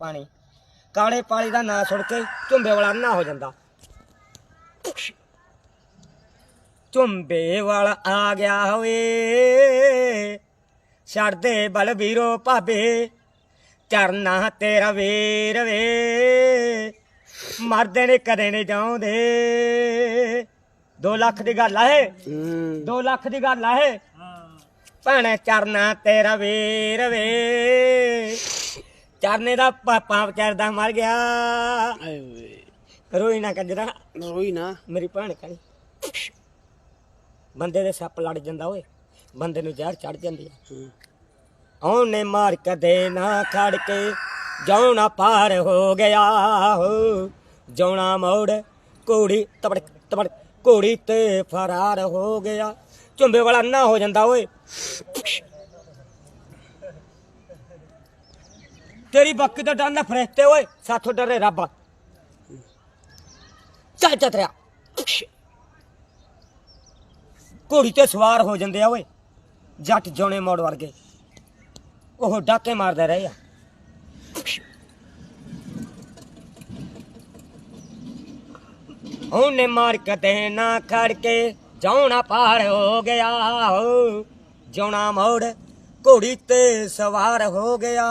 ਪਾਣੀ। ਕਾਲੇ ਪਾਣੀ ਦਾ ਨਾਂ ਸੁਣ ਕੇ ਝੁੰਬੇ ਵਾਲਾ ਨਾ ਹੋ ਜਾਂਦਾ। ਝੁੰਬੇ ਵਾਲਾ ਆ ਗਿਆ ਹੋਏ ਛੱਡਦੇ ਬਲਬੀਰੋ ਭਾਬੇ ਚਰਨਾ ਤੇਰਾ ਵੀਰ ਵੇ। ਮਰਦੇ ਨੇ ਕਦੇ ਨਹੀਂ ਜਾਉਂਦੇ। 2 ਲੱਖ ਦੀ ਗੱਲ ਆ ਇਹ। ਹੂੰ। 2 ਲੱਖ ਦੀ ਗੱਲ ਆ ਇਹ। ਭੈਣੇ ਚਰਨਾ ਤੇਰਾ ਵੀਰ ਵੇ। ਚਰਨੇ ਦਾ ਪਾਪਾ ਵਿਚਾਰਦਾ ਮਰ ਗਿਆ। ਆਏ ਓਏ ਰੋਈ ਨਾ ਕੰਜਰਾ। ਰੋਈ ਨਾ। ਮੇਰੀ ਭੈਣ ਕਹੀ ਬੰਦੇ ਦੇ ਸੱਪ ਲੜ ਜਾਂਦਾ ਓਏ। ਬੰਦੇ ਨੂੰ ਜ਼ਹਿਰ ਚੜ ਜਾਂਦੀ ਆ। ਉਹਨੇ ਮਾਰ ਕਦੇ ਨਾ ਖੜ ਕੇ ਜਾਉਣਾ ਪਾਰ ਹੋ ਗਿਆ ਹੋ। ਜਾਉਣਾ ਮੋੜ ਘੋੜੀ ਤਬੜ ਤਬੜ ਘੋੜੀ ਤੇ ਫਰਾਰ ਹੋ ਗਿਆ। ਝੁੰਬੇ ਵਾਲਾ ਨਾ ਹੋ ਜਾਂਦਾ ਓਏ। ਤੇਰੀ ਬੱਕੀ ਤੋਂ ਡਰਨਾ ਫਰਿਸ਼ਤੇ ਓਏ, ਸਾਥੋਂ ਡਰੇ ਰੱਬ। ਚੱਲ ਚਤਰਿਆ ਘੋੜੀ ਤੇ ਸਵਾਰ ਹੋ ਜਾਂਦੇ ਆ ਓਏ, ਜੱਟ ਜੋਨੇ ਮੋੜ ਵਰਗੇ। ਉਹ ਡਾਕੇ ਮਾਰਦੇ ਰਹੇ ਆ। ਉਹਨੇ ਮਾਰ ਕਦੇ ਨਾ ਖੜ ਕੇ ਜਾਉਣਾ ਪਾਰ ਹੋ ਗਿਆ। ਹੋ ਜਾਉਣਾ ਮੋੜ ਘੋੜੀ ਤੇ ਸਵਾਰ ਹੋ ਗਿਆ।